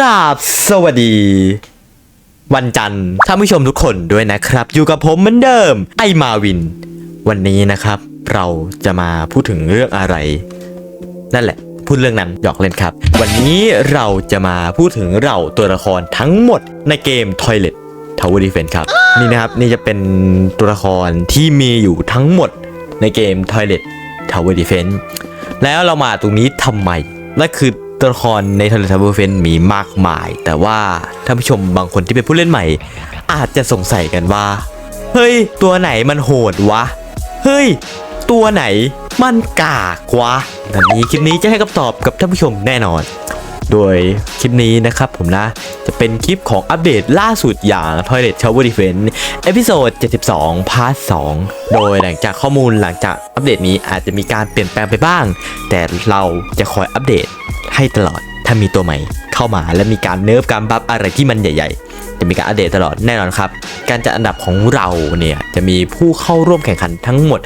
ราบสวัสดี วันจันทร์ท่านผู้ชมทุกคนด้วยนะครับ อยู่กับผมเหมือนเดิม ไอมาวิน วันนี้นะครับ เราจะมาพูดถึงเรื่องอะไร นั่นแหละ พูดเรื่องนั้นหยอกเล่นครับ วันนี้เราจะมาพูดถึงเราตัวละครทั้งหมดในเกม Toilet Tower Defense ครับ นี่นะครับ นี่จะเป็นตัวละครที่มีอยู่ทั้งหมดในเกม Toilet Tower Defense แล้วเรามาตรงนี้ทำไมนั่นคือ ตัวละครใน Toilet Tower Defense มีมากมาย แต่ว่าท่านผู้ชมบางคนที่เป็นผู้เล่นใหม่ อาจจะสงสัยกันว่า เฮ้ย ตัวไหนมันโหดวะ เฮ้ย ตัวไหนมันกากวะวันนี้คลิปนี้จะให้คำตอบกับท่านผู้ชมแน่นอน โดยคลิปนี้นะครับผมนะ จะเป็นคลิปของอัปเดตล่าสุดอย่าง Toilet Tower Defense เอพิโซด 72 พาร์ท 2 โดยหลังจากข้อมูลหลังจากอัปเดตนี้อาจจะมีการเปลี่ยนแปลงไปบ้าง แต่เราจะคอยอัปเดตให้ตลอดถ้ามีตัวใหม่เข้ามาและมีการเนิร์ฟการบัฟอะไรที่มันใหญ่ ๆ จะมีการอัปเดตตลอดแน่นอนครับ การจัดอันดับของเราเนี่ยจะมีผู้เข้าร่วมแข่งขันทั้งหมด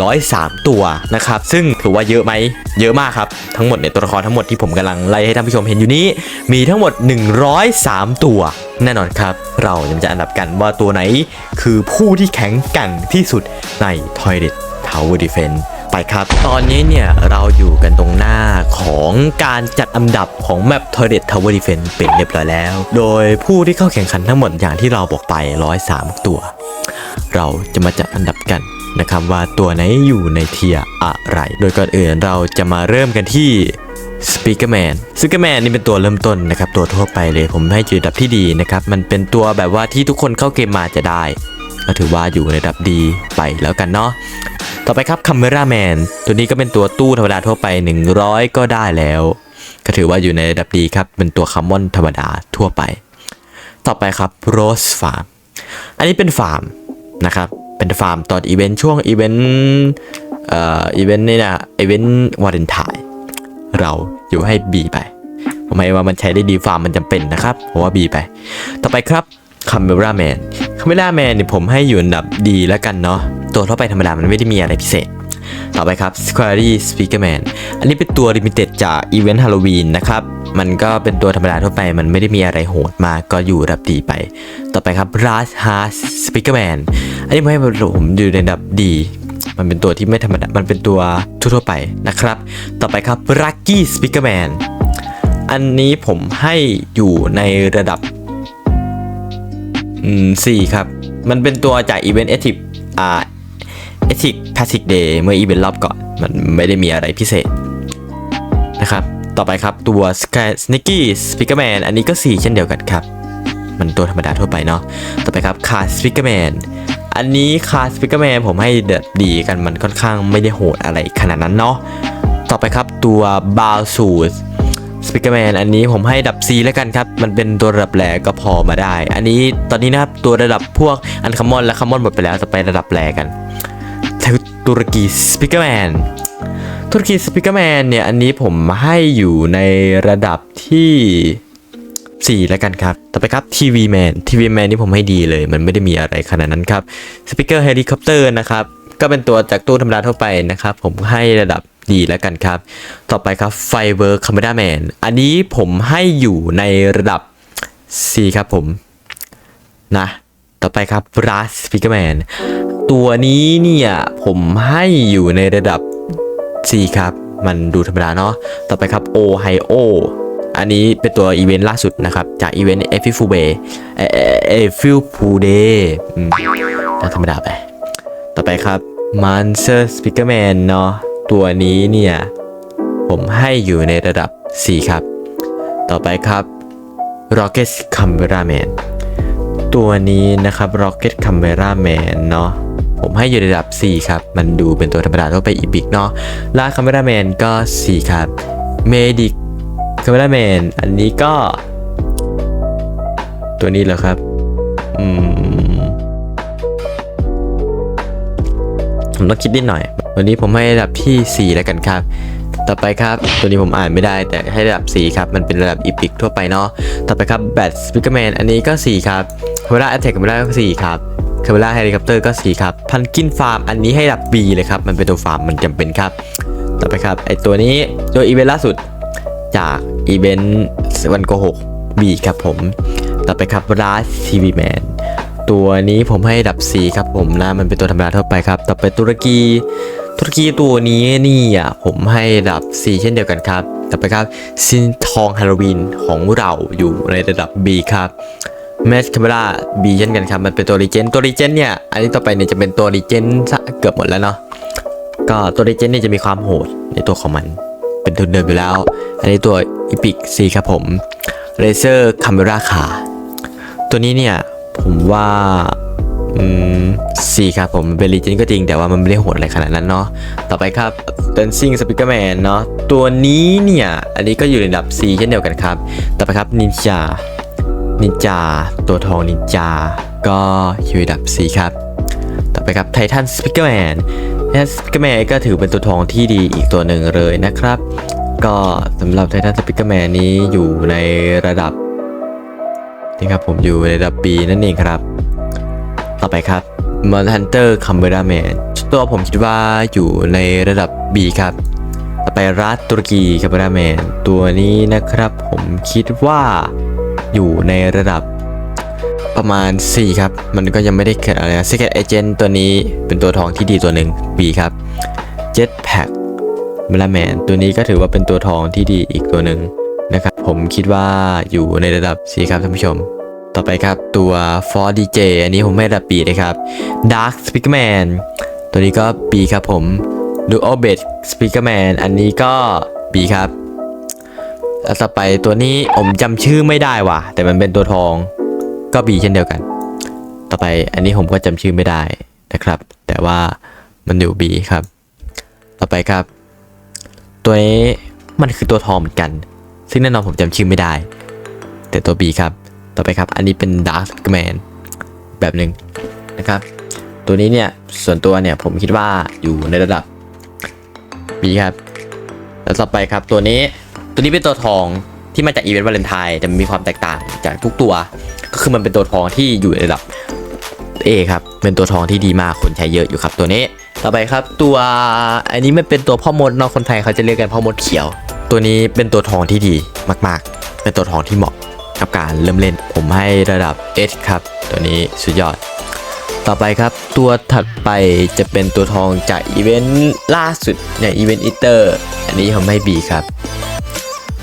103 ตัวนะครับ ซึ่งถือว่าเยอะไหมเยอะมากครับ ทั้งหมดเนี่ยตัวละครทั้งหมดที่ผมกำลังไล่ให้ท่านผู้ชมเห็นอยู่นี้ มีทั้งหมด 103 ตัว แน่นอนครับ เราจะจัดอันดับกันว่าตัวไหน คือผู้ที่แข็งแกร่งที่สุดใน Toilet Tower Defense ไปครับ ตอนนี้เนี่ยเราอยู่กันตรงหน้าของการจัดอันดับของแมป Toilet Tower Defense เป็นเรียบร้อยแล้ว โดยผู้ที่เข้าแข่งขันทั้งหมดอย่างที่เราบอกไป 103 ตัว เราจะมาจัดอันดับกันนะครับว่าตัวไหนอยู่ในเทียอะไร โดยก่อนอื่นเราจะมาเริ่มกันที่ Speakerman Speakerman นี่เป็นตัวเริ่มต้นนะครับ ตัวทั่วไปเลยผมให้อยู่ระดับที่ดีนะครับ มันเป็นตัวแบบว่าที่ทุกคนเข้าเกมมาจะได้ ก็ถือว่าอยู่ในระดับดีไปแล้วกันเนาะ ต่อไปครับ Camera Man ตัวนี้ก็เป็นตัวตู้ธรรมดาทั่วไป 100 ก็ได้แล้ว ก็ถือว่าอยู่ในระดับดีครับ เป็นตัวคัมมอนธรรมดาทั่วไป ต่อไปครับ Rose Farm อันนี้เป็นฟาร์มนะครับ เป็นฟาร์มตอนอีเวนต์ช่วงอีเวนต์เอ่ออีเวนต์นี่นะอีเวนต์วาเลนไทน์เราอยู่ให้ B ไปผมให้ว่ามันใช้ได้ดีฟาร์มมันจำเป็นนะครับผมว่า B ไป ต่อไปครับ Camera Man Camera Man เนี่ยผมให้อยู่อันดับดีแล้วกันเนาะตัวทั่วไปธรรมดามันไม่ได้มีอะไรพิเศษ ต่อไปครับ Squarey Speakerman อันนี้เป็นตัว Limited จากอีเวนต์ฮาโลวีนนะครับ มันก็เป็นตัวธรรมดาทั่วไปมันไม่ได้มีอะไรโหดมากก็อยู่ระดับดีไป ต่อไปครับ Rush Hard Speakerman อันนี้ผมให้ผมอยู่ในระดับดีมันเป็นตัวที่ไม่ธรรมดา มันเป็นตัวทั่วๆไปนะครับ ต่อไปครับ Lucky Speakerman อันนี้ผมให้อยู่ในระดับ อืมสี่ครับ มันเป็นตัวจากอีเวนต์เอทิกอ่าเอทิกพาสิกเดย์เมื่ออีเวนต์รอบก่อน มันไม่ได้มีอะไรพิเศษนะครับ ต่อไปครับตัว Sky Sneaky Speakerman อันนี้ก็ 4 เช่นเดียวกันครับ มันตัวธรรมดาทั่วไปเนาะต่อไปครับ Car Speakerman อันนี้ Car Speakerman ผมให้เดดดีกันมันค่อนข้างไม่ได้โหดอะไรขนาดนั้นเนาะต่อไปครับตัว b a l s u s สปิเกอร์แมนอันนี้ผมให้ดับ C แล้วกันครับ มันเป็นตัวระดับแรก็พอมาได้ อันนี้ตอนนี้นะครับตัวระดับพวกอันคัมอนและคัมอนหมดไปแล้วจะไประดับแรกันตุรกีสปิเกอร์แมนตุรกีสปิเกอร์แมนเนี่ยอันนี้ผมให้อยู่ในระดับที่ 4 แล้วกันครับ ต่อไปครับทีวีแมนทีวีแมนนี่ผมให้ดีเลย มันไม่ได้มีอะไรขนาดนั้นครับสปิเกอร์เฮลิคอปเตอร์นะครับ ก็เป็นตัวจากตู้ธรรมดาทั่วไปนะครับ ผมให้ระดับ ดีแล้วกันครับ ต่อไปครับไฟเวอร์คา m ม r a าแมนอันนี้ผมให้อยู่ในระดับ C ครับผม นะ ต่อไปครับ r a s Speakerman ตัวนี้เนี่ย ผมให้อยู่ในระดับ C ครับ มันดูธรรมดาเนาะต่อไปครับ Ohio อันนี้เป็นตัวอีเวนต์ล่าสุดนะครับ จากอีเวนต์เอฟิฟูเบเอฟิฟูเดธรรมดาไป ต่อไปครับ Monster Speakerman เนาะ ตัวนี้เนี่ยผมให้อยู่ในระดับ 4 ครับ ต่อไปครับ Rocket Cameraman ตัวนี้นะครับ Rocket Cameraman เนาะผมให้อยู่ในระดับ 4 ครับ มันดูเป็นตัวธรรมดาทั่วไปอีพิกเนาะลา Cameraman ก็ 4 ครับ Medic Cameraman อันนี้ก็ ตัวนี้เหรอครับ อืม ผมต้องคิดนิดหน่อย วันนี้ผมให้ระดับที่ 4 แล้วกันครับ ต่อไปครับ ตัวนี้ผมอ่านไม่ได้แต่ให้ระดับ 4 ครับ มันเป็นระดับอีพิกทั่วไปเนาะ ต่อไปครับแบทสปิเกอร์แมนอันนี้ก็ 4 ครับเวลาแอตแทกเวลาก็4ครับเคเวลาเฮลิคอปเตอร์ก็ 4 ครับพันกินฟาร์มอันนี้ให้ระดับ B เลยครับ มันเป็นตัวฟาร์มมันจำเป็นครับ ต่อไปครับไอตัวนี้ตัวอีเวนต์ล่าสุดจากอีเวนต์วันโกหก B ครับผม ต่อไปครับราสทีวีแมนตัวนี้ผมให้ดับ C ครับผมนะมันเป็นตัวธรรมดาทั่วไปครับ ต่อไปตุรกี ตุรกีตัวนี้นี่อะผมให้ระดับ C เช่นเดียวกันครับ ต่อไปครับซินทองฮาโลวีนของเราอยู่ในระดับ B ครับแมชคาเมรา B เช่นกันครับ มันเป็นตัวรีเจนตัวรีเจนเนี่ย อันนี้ต่อไปเนี่ยจะเป็นตัวรีเจนเกือบหมดแล้วเนาะก็ตัวรีเจนเนี่ยจะมีความโหดในตัวของมัน เป็นทุนเดิมอยู่แล้ว อันนี้ตัวอีพิก C ครับผมเลเซอร์คาเมราขาตัวนี้เนี่ย ผมว่า อืม C ครับผมเป็นรีเจนก็จริงแต่ว่ามันไม่ได้โหดอะไรขนาดนั้นเนาะต่อไปครับ Dancing Speaker Man เนาะตัวนี้เนี่ย อันนี้ก็อยู่ในระดับ C เช่นเดียวกันครับ ต่อไปครับ Ninja นินจาตัวทองนินจาก็อยู่ระดับ C ครับ ต่อไปครับไททันสปิเกอร์แมนไททันสปิเกอร์แมนก็ถือเป็นตัวทองที่ดีอีกตัวหนึ่งเลยนะครับ ก็สำหรับไททันสปิเกอร์แมนนี้อยู่ในระดับนี่ครับผมอยู่ในระดับ B นั่นเองครับ ต่อไปครับมอนฮันเตอร์คัมเบราแมนตัวผมคิดว่าอยู่ในระดับ B ครับ ต่อไปรัสตุรกีคัมเบราแมนตัวนี้นะครับผมคิดว่าอยู่ในระดับประมาณ 4 ครับ มันก็ยังไม่ได้เกิดอะไรนะ Secret Agent ตัวนี้เป็นตัวทองที่ดีตัวหนึ่ง B ครับ Jetpack m e l a m a n ตัวนี้ก็ถือว่าเป็นตัวทองที่ดีอีกตัวหนึ่งนะครับ ผมคิดว่าอยู่ในระดับ C ครับท่านผู้ชม ต่อไปครับตัว For DJ อันนี้ผมไม่ระดับ B นะครับ Dark Speakerman ตัวนี้ก็ B ครับผม Dual b e d Speakerman อันนี้ก็ B ครับแล้วต่อไปตัวนี้ผมจำชื่อไม่ได้ว่ะ แต่มันเป็นตัวทองก็ B เช่นเดียวกัน ต่อไปอันนี้ผมก็จำชื่อไม่ได้นะครับ แต่ว่ามันอยู่ B ครับ ต่อไปครับ ตัวนี้มันคือตัวทองเหมือนกัน ซึ่งแน่นอนผมจำชื่อไม่ได้ แต่ตัว B ครับ ต่อไปครับ อันนี้เป็น Dark Man แบบหนึ่งนะครับ ตัวนี้เนี่ย ส่วนตัวเนี่ยผมคิดว่าอยู่ในระดับ B ครับ แล้วต่อไปครับตัวนี้ตัวนี้เป็นตัวทองที่มาจากอีเวนต์วาเลนไทน์แต่มีความแตกต่างจากทุกตัว ก็คือมันเป็นตัวทองที่อยู่ในระดับ A ครับเป็นตัวทองที่ดีมากคนใช้เยอะอยู่ครับตัวนี้ต่อไปครับตัวอันนี้มันเป็นตัวพ่อมดเนาะคนไทยเขาจะเรียกกันพ่อมดเขียว ตัวนี้เป็นตัวทองที่ดีมาก ๆ เป็นตัวทองที่เหมาะ กับการเริ่มเล่น ผมให้ระดับ S ครับ ตัวนี้สุดยอด ต่อไปครับตัวถัดไปจะเป็นตัวทองจากอีเวนต์ล่าสุดเนี่ยอีเวนต์อีเตอร์อันนี้ผมให้ B ครับ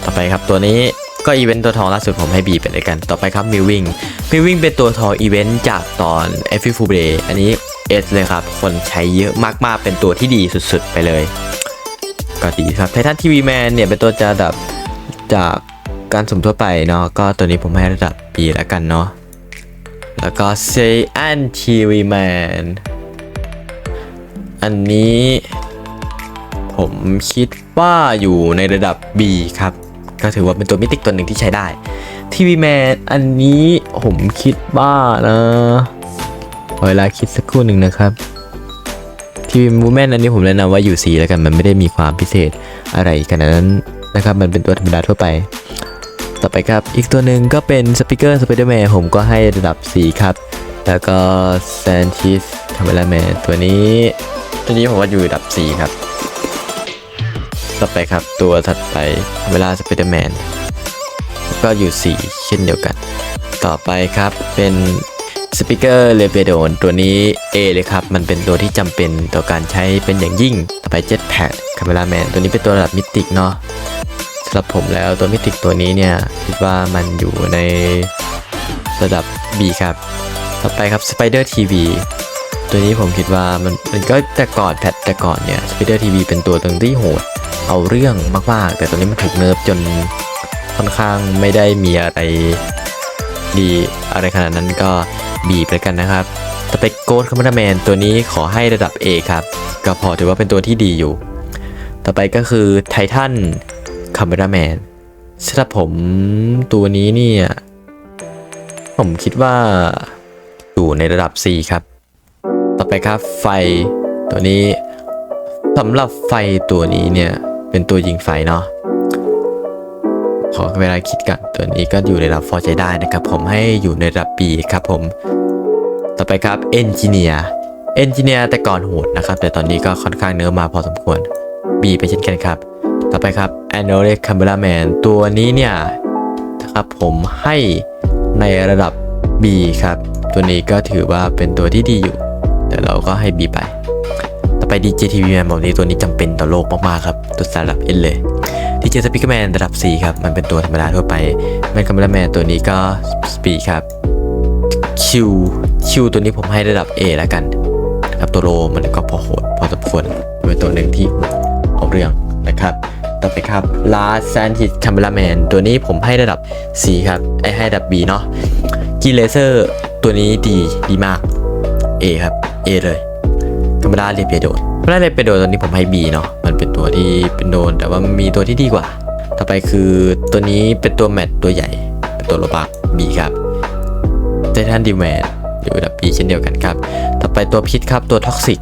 ต่อไปครับตัวนี้ก็อีเวนต์ตัวทองล่าสุดผมให้ B ไปเลยกัน ต่อไปครับมิววิ่งมิววิ่งเป็นตัวทองอีเวนต์จากตอน f อ f ฟูเบอันนี้ S เลยครับ คนใช้เยอะมากๆ เป็นตัวที่ดีสุดๆ ไปเลย ก็ดีครับไททันทีวีแมนเนี่ยเป็นตัวจะดับจาก การสุ่มทั่วไปเนาะก็ตัวนี้ผมให้ระดับ B แล้วกันเนาะแล้วก็เซอันทีวีแมนอันนี้ผมคิดว่าอยู่ในระดับ B ครับ ก็ถือว่าเป็นตัวมิติกตัวหนึ่งที่ใช้ได้ทีวีแมนอันนี้ผมคิดว่านะเวลาคิดสักครู่หนึ่งนะครับทีวีมูแมนอันนี้ผมแนะนำว่าอยู่ C แล้วกันมันไม่ได้มีความพิเศษอะไรขนาดนั้นนะครับ มันเป็นตัวธรรมดาทั่วไป ต่อไปครับ อีกตัวหนึ่งก็เป็นสปิเกอร์สไปเดอร์แมนผมก็ให้ระดับ C ครับ แล้วก็แซนชิสคาเมล่าแมนตัวนี้ ตัวนี้ผมว่าอยู่ระดับ C ครับ ต่อไปครับตัวถัดไปเวลาสไปเดอร์แมนก็อยู่ 4 เช่นเดียวกัน ต่อไปครับเป็นสปีกเกอร์เลเบโดนตัวนี้ A เลยครับ มันเป็นตัวที่จำเป็นต่อการใช้เป็นอย่างยิ่ง ต่อไป Jetpack Cameraman ตัวนี้เป็นตัวระดับมิติกเนาะ สำหรับผมแล้วตัวมิติกตัวนี้เนี่ยคิดว่ามันอยู่ในระดับ B ครับ ต่อไปครับ Spider TV ตัวนี้ผมคิดว่ามันมันก็แต่ก่อนแพทแต่ก่อนเนี่ย Spider TV เป็นตัวตึงที่โหด เอาเรื่องมากๆ แต่ตัวนี้มันถูกเนิร์ฟจนค่อนข้างไม่ได้มีอะไรดีอะไรขนาดนั้นก็บีไปกันนะครับต่อไปโกดคอมมานแมนตัวนี้ขอให้ระดับ A ครับ ก็พอถือว่าเป็นตัวที่ดีอยู่ ต่อไปก็คือไททัน คอมมาแมนสำหรับผมตัวนี้เนี่ย ผมคิดว่าอยู่ในระดับ C ครับ ต่อไปครับไฟตัวนี้สำหรับไฟตัวนี้เนี่ย เป็นตัวยิงไฟเนาะขอเวลาคิดกันตัวนี้ก็อยู่ในระดับฟอร์ใจได้นะครับ ผมให้อยู่ในระดับ B ครับผม ต่อไปครับเอนจิเนียร์เอนจิเนียร์แต่ก่อนโหดนะครับ แต่ตอนนี้ก็ค่อนข้างเนื้อมาพอสมควร B ไปเช่นกันครับ ต่อไปครับ a n o l e Cameraman ตัวนี้เนี่ยนะครับผมให้ในระดับ B ครับ ตัวนี้ก็ถือว่าเป็นตัวที่ดีอยู่ แต่เราก็ให้ B ไป ต่อไป DJ TV Man บอกนี้ตัวนี้จำเป็นต่อโลกมากๆครับ ตัวสระดับ N เลย DJ Speaker Man ระดับ C ครับ มันเป็นตัวธรรมดาทั่วไป Man Cameraman ตัวนี้ก็ Speed ครับ Q Q ตัวนี้ผมให้ระดับ A แล้วกันนะครับตัวโลมันก็พอโหดพอสมควรเป็นตัวหนึ่งที่เอาเรื่องนะครับ ต่อไปครับ Last Scientist Cameraman ตัวนี้ผมให้ระดับ C ครับไอให้ระดับ B เนาะกีเลเซอร์ตัวนี้ดีดีมาก A ครับ A เลยธรรมดาเรียเปียโดนธรรมดาเรียเปียโดนตัวนี้ผมให้ B เนาะมันเป็นตัวที่เป็นโดน แต่ว่ามีตัวที่ดีกว่า ต่อไปคือตัวนี้เป็นตัวแมทตัวใหญ่ เป็นตัวโลบัก B ครับเจทันดีแมนอยู่ระดับ B เช่นเดียวกันครับ ต่อไปตัวพิษครับตัวท็อกซิก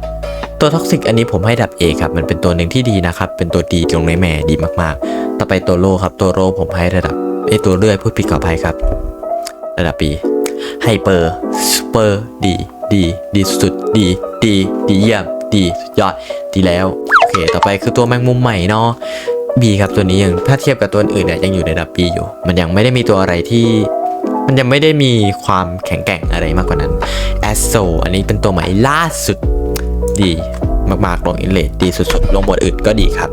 ตัวท็อกซิกอันนี้ผมให้ดับ A ครับ มันเป็นตัวหนึ่งที่ดีนะครับ เป็นตัวดีตรงในแม่ดีมากๆ ต่อไปตัวโลครับ ตัวโลผมให้ระดับไอตัวเลื่อยพูดผิดขออภัยครับ ระดับ B ไฮเปอร์ซูเปอร์ดีดีดีสุดดีดีดีเยี่ยมดีสุดยอดดีแล้ว โอเค ต่อไปคือตัวแมงมุมใหม่เนาะ B ครับตัวนี้ยังถ้าเทียบกับตัวอื่นเนี่ยยังอยู่ในระดับ B อยู่ มันยังไม่ได้มีตัวอะไรที่มันยังไม่ได้มีความแข็งแกร่งอะไรมากกว่านั้น a s o อันนี้เป็นตัวใหม่ล่าสุด ดีมากๆลงอินเลดดีสุดๆ ลงบทอื่นก็ดีครับ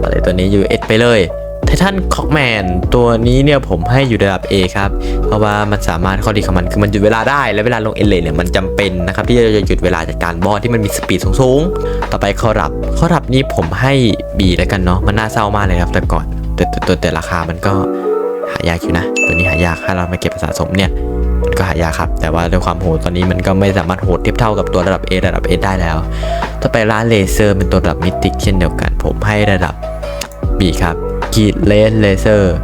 อเลยตัวนี้ US ไปเลยไททันคอกแมนตัวนี้เนี่ยผมให้อยู่ระดับ A ครับ เพราะว่ามันสามารถข้อดีของมันคือมันหยุดเวลาได้ และเวลาลงเอเลเนี่ยมันจำเป็นนะครับ ที่จะหยุดเวลาจากการบอสที่มันมีสปีดสูงๆ ต่อไปข้อรับข้อรับนี้ผมให้ B แล้วกันเนาะมันน่าเศร้ามากเลยครับแต่ก่อนแต่แต่แต่แต่ราคามันก็หายากอยู่นะ ตัวนี้หายากถ้าเรามาเก็บสะสมเนี่ย ก็หายากครับ แต่ว่าด้วยความโหดตอนนี้มันก็ไม่สามารถโหดเทียบเท่ากับตัวระดับ A ระดับ A ได้แล้วต่อไปร้านเลเซอร์เป็นตัวระดับมิติกเช่นเดียวกัน ผมให้ระดับ B ครับกีดเลสเลเซอร์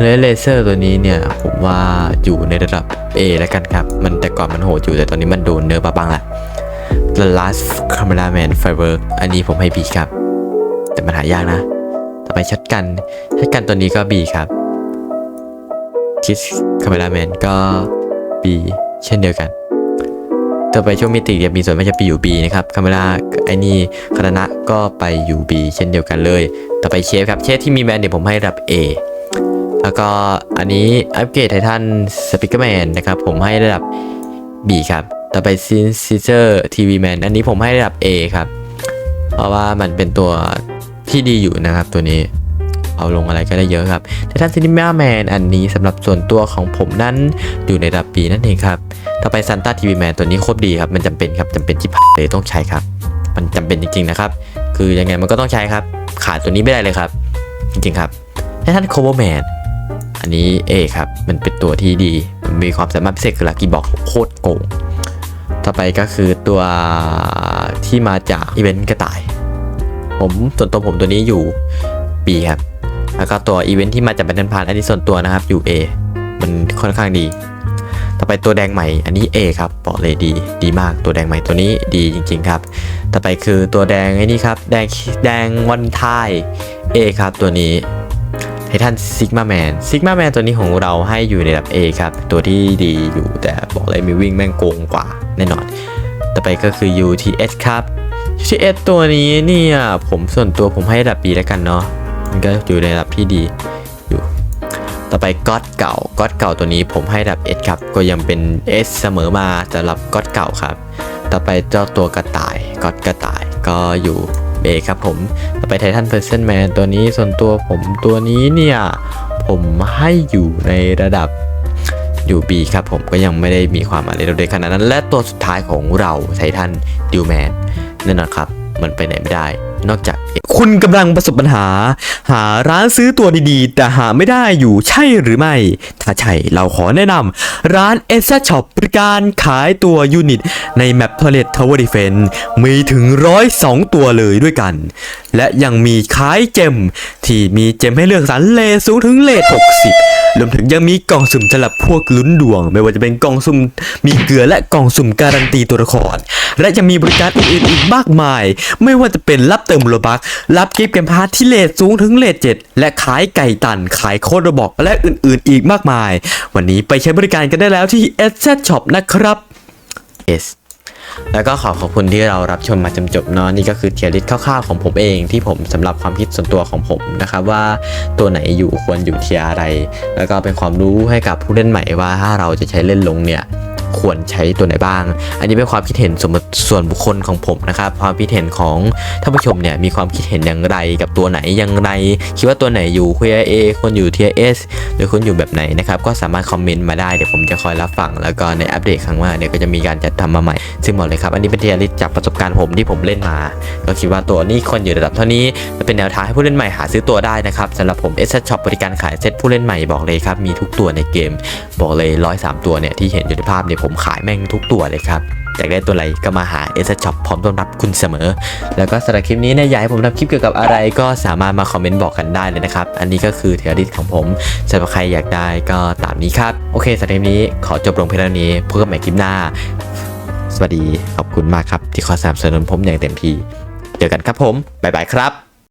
เลสเลเซอร์ตัวนี้เนี่ยผมว่าอยู่ในระดับ A แล้วกันครับ มันแต่ก่อนมันโหดอยู่แต่ตอนนี้มันโดนเนื้อปะบังละ The Last Cameraman Firework อันนี้ผมให้ B ครับ แต่มันหายากนะ ต่อไปชัดกันชัดกันตัวนี้ก็ B ครับคิสคาเมราแมนก็ B เช่นเดียวกัน ต่อไปช่วงมิติจะมีส่วนมากจะไปอยู่ B นะครับคาเมราไอ้นี่คณะก็ไปอยู่ B เช่นเดียวกันเลย ต่อไปเชฟครับ เชฟที่มีแบรนเดี๋ยวผมให้ระดับ A แล้วก็อันนี้อัปเกรดไททันสปิเกอร์แมนนะครับผมให้ระดับ B ครับ ต่อไปซินซิเจอร์ทีวีแมนอันนี้ผมให้ระดับ A ครับ เพราะว่ามันเป็นตัวที่ดีอยู่นะครับตัวนี้ เอาลงอะไรก็ได้เยอะครับไททันซินิมาแมนอันนี้สำหรับส่วนตัวของผมนั้นอยู่ในระดับ B นั่นเองครับต่อไปซันต้าทีวีแมนตัวนี้โคตรดีครับมันจำเป็นครับจำเป็นที่เลยต้องใช้ครับ มันจำเป็นจริงๆนะครับ คือยังไงมันก็ต้องใช้ครับ ขาดตัวนี้ไม่ได้เลยครับ จริงๆครับไททันโคเวอร์แมนอันนี้เอครับ มันเป็นตัวที่ดี มันมีความสามารถพิเศษคือลักกี้บอกโคตรโกง ต่อไปก็คือตัวที่มาจากอีเวนต์กระต่าย ผมส่วนตัวผมตัวนี้อยู่ B ครับ แล้วก็ตัวอีเวนท์ที่มาจากแบนเทนพานอันนี้ส่วนตัวนะครับอยู่ A มันค่อนข้างดี ต่อไปตัวแดงใหม่ อันนี้ A ครับบอกเลยดีดีมากตัวแดงใหม่ตัวนี้ดีจริงๆครับ ต่อไปคือตัวแดงไอ้นี่ครับแดงแดงวันทาย A ครับตัวนี้ไททันซิกมาแมนซิกมาแมนตัวนี้ของเราให้อยู่ในระดับ A ครับ ตัวที่ดีอยู่แต่บอกเลยมีวิ่งแม่งโกงกว่าแน่นอน ต่อไปก็คือ UTS ครับ UTS ตัวนี้เนี่ยผมส่วนตัวผมให้ระดับ B แล้วกันเนาะ มันก็อยู่ในระดับที่ดีอยู่ ต่อไปก๊อตเก่าก๊อตเก่าตัวนี้ผมให้ระดับ S ครับ ก็ยังเป็น S เสมอมาสำหรับก๊อตเก่าครับ ต่อไปเจ้าตัวกระต่ายก๊อตกระต่ายก็อยู่ A ครับผม ต่อไปไททันเพอร์เซนแมนตัวนี้ส่วนตัวผมตัวนี้เนี่ยผมให้อยู่ในระดับอยู่ B ครับผมก็ยังไม่ได้มีความอะไรโดดเด่นขนาดนั้น และตัวสุดท้ายของเราไททันดิวแมนนั่นนะครับ มันไปไหนไม่ได้ นอกจาก คุณกำลังประสบปัญหา หาร้านซื้อตัวดีๆ แต่หาไม่ได้อยู่ใช่หรือไม่ ถ้าใช่เราขอแนะนำร้าน e s a Shop บริการขายตัวยูนิต ในแมปทอเลตทาวเวอร์ดิเฟนมีถึง102ตัวเลยด้วยกัน และยังมีขายเจม ที่มีเจมให้เลือกสรรเลสูงถึงเลท60 รวมถึงยังมีกล่องสุ่มสำหรับพวกลุ้นดวง ไม่ว่าจะเป็นกล่องสุ่มมีเกลือและกล่องสุ่มการันตีตัวละคร และยังมีบริการอื่นๆอีกมากมาย ไม่ว่าจะเป็นรับเติมโลบักรับกิฟต์เกมพาร์ทที่เลทสูงถึงเลท7และขายไก่ตันขายโคดระบอกและอื่นๆ อีกมากมาย วันนี้ไปใช้บริการกันได้แล้วที่ S Shop นะครับ S แล้วก็ขอขอบคุณที่เรารับชมมาจนจบเนาะนี่ก็คือเทียริสคร่าวๆของผมเองที่ผมสำหรับความคิดส่วนตัวของผมนะครับว่าตัวไหนอยู่ควรอยู่เทียอะไร แล้วก็เป็นความรู้ให้กับผู้เล่นใหม่ว่าถ้าเราจะใช้เล่นลงเนี่ย ควรใช้ตัวไหนบ้าง อันนี้เป็นความคิดเห็นสมส่วนบุคคลของผมนะครับ ความคิดเห็นของท่านผู้ชมเนี่ยมีความคิดเห็นอย่างไรกับตัวไหนอย่างไร คิดว่าตัวไหนอยู่เทียเอควรอยู่เทียเอสหรือควรอยู่แบบไหนนะครับก็สามารถคอมเมนต์มาได้เดี๋ยวผมจะคอยรับฟังแล้วก็ในอัปเดตครั้งหน้าเนี่ยก็จะมีการจัดทำมาใหม่ ซึ่งบอกเลยครับ อันนี้เป็นเทียริสจากประสบการณ์ผมที่ผมเล่นมา ก็คิดว่าตัวนี้ควรอยู่ระดับเท่านี้เป็นแนวทางให้ผู้เล่นใหม่หาซื้อตัวได้นะครับสำหรับผมเอสช็อปบริการขายเซ็ตผู้เล่นใหม่บอกเลยครับมีทุกตัวในเกม บอกเลยร้อยสามตัวเนี่ยที่เห็นอยู่ในภาพเนี่ยผมขายแม่งทุกตัวเลยครับอยากได้ตัวอะไรก็มาหาเอสช็อปพร้อมต้อนรับคุณเสมอ แล้วก็สำหรับคลิปนี้เนี่ยอยากให้ผมทำคลิปเกี่ยวกับอะไรก็สามารถมาคอมเมนต์บอกกันได้เลยนะครับ อันนี้ก็คือเทอริสของผมสำหรับใครอยากได้ก็ตามนี้ครับ โอเคสำหรับคลิปนี้ขอจบลงเพียงเท่านี้พบกันใหม่คลิปหน้า สวัสดีขอบคุณมากครับที่คอยสนับสนุนผมอย่างเต็มที่เจอกันครับผมบ๊ายบายครับ